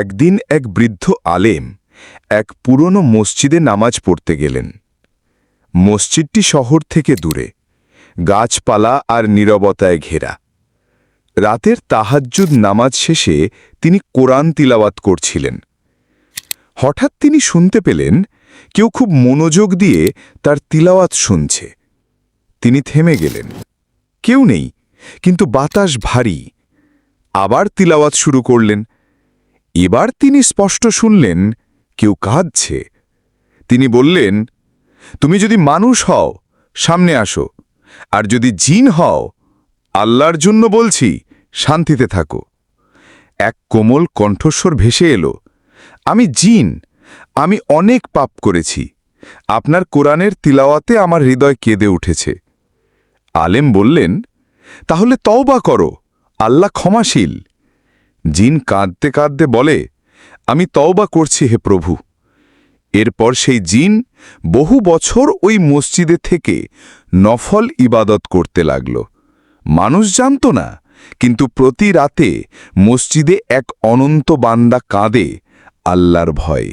একদিন এক বৃদ্ধ আলেম এক পুরনো মসজিদে নামাজ পড়তে গেলেন। মসজিদটি শহর থেকে দূরে, গাছপালা আর নীরবতায় ঘেরা। রাতের তাহাজ্জুদ নামাজ শেষে তিনি কোরআন তিলাওয়াত করছিলেন। হঠাৎ তিনি শুনতে পেলেন, কেউ খুব মনোযোগ দিয়ে তার তিলাওয়াত শুনছে। তিনি থেমে গেলেন। কেউ নেই, কিন্তু বাতাস ভারী। আবার তিলাওয়াত শুরু করলেন। এবার তিনি স্পষ্ট শুনলেন, কেউ কাঁদছে। তিনি বললেন, তুমি যদি মানুষ হও, সামনে আসো, আর যদি জিন হও, আল্লাহর জন্য বলছি, শান্তিতে থাকো। এক কোমল কণ্ঠস্বর ভেসে এলো, আমি জিন, আমি অনেক পাপ করেছি, আপনার কোরআনের তিলাওয়াতে আমার হৃদয় কেঁদে উঠেছে। আলেম বললেন, তাহলে তওবা করো, আল্লাহ ক্ষমাশীল। জিন কাঁদতে কাঁদতে বলে, আমি তওবা করছি হে প্রভু। এরপর সেই জিন বহু বছর ওই মসজিদে থেকে নফল ইবাদত করতে লাগল। মানুষ জানত না, কিন্তু প্রতি রাতে মসজিদে এক অনন্ত বান্দা কাঁদে আল্লাহর ভয়ে।